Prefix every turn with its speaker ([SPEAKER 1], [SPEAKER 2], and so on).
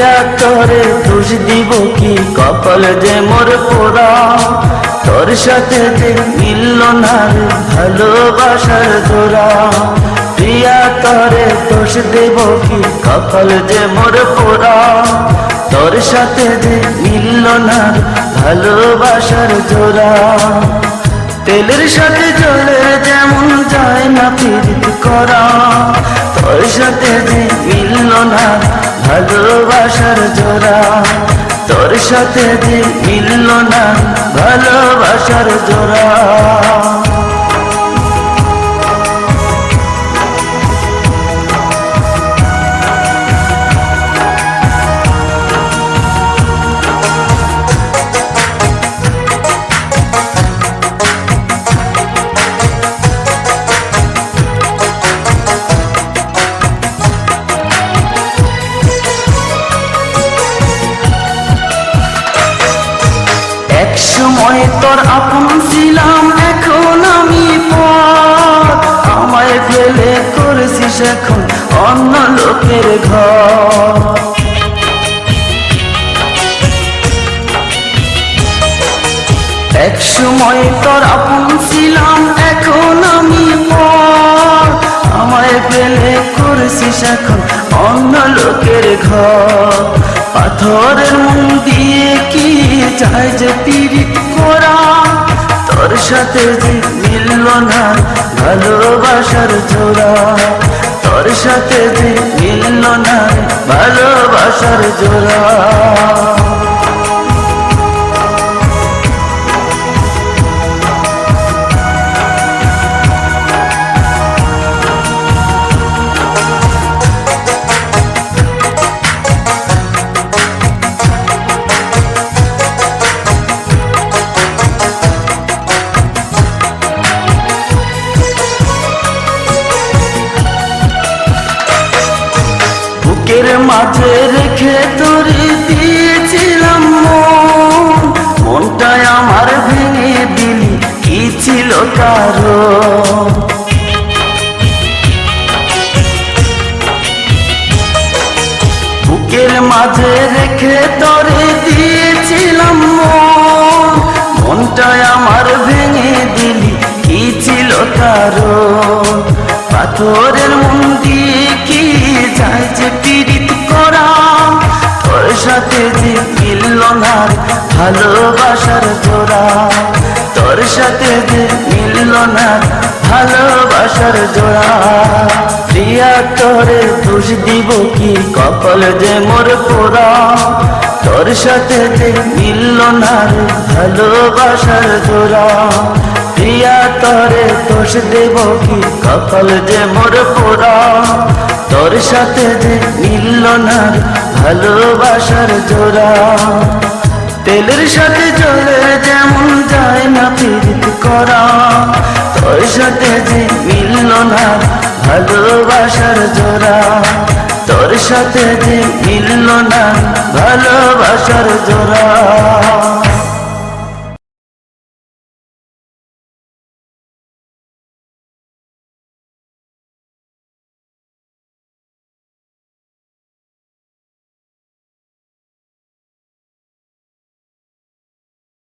[SPEAKER 1] প্রিয়া তোরে দোষ দিব কি? কপাল যে মোর পোড়া। তোর সাথে যে মিলল না ভালোবাসার জোড়া। প্রিয়া তোরে দোষ দেব কি? কপাল যে মোর পোড়া। তোর সাথে যে মিলল না ভালোবাসার জোড়া। তেলের সাথে জলে যেমন যায় না পীড়িত করা। তোর সাথে যে মিলল না ভালোবাসার জোড়া। তোর সাথে যে মিলল না ভালোবাসার জোড়া। সময় তোর আপন ছিলাম, এখন আমি আমায় ফেলে করেছিস এখন অন্য লোকের ঘর। এক সময় তোর আপন ছিলাম, এখন আমি আমায় ফেলে করেছিস এখন অন্য লোকের ঘর। পাথরের মন দিয়ে কি চায় যে তিরি করা তোর সাথে যে মিলল না ভালোবাসার জোড়া, তোর সাথে যে মিলল না ভালোবাসার জোড়া। বুকের মাঝে রেখে তোরে দিয়েছিলাম মন। মনটাই আমার ভেঙে দিলি, কি ছিল কারও বুকের মাঝে রেখে তোরে দিয়েছিলাম মন। মনটাই আমার ভেঙে দিলি, কি ছিল কারণ? পাথরের না ভালোবাসার জোড়া। তোর সাথে যে মিলল না ভালোবাসার জোড়া। প্রিয়া, তোরে দোষ দিব কি? কপাল যে মোর পোড়া। তোর সাথে যে মিলল না ভালোবাসার জোড়া। প্রিয়া, তোরে দোষ দেব কি? কপাল যে মোর পোড়া। তোর সাথে যে মিলল না ভালোবাসার জোড়া। তেলের সাথে জলের যেমন যায় না পীড়িত করা, তোর সাথে যে মিলল না ভালোবাসার জোড়া, তোর সাথে যে মিলল না ভালোবাসার জোড়া।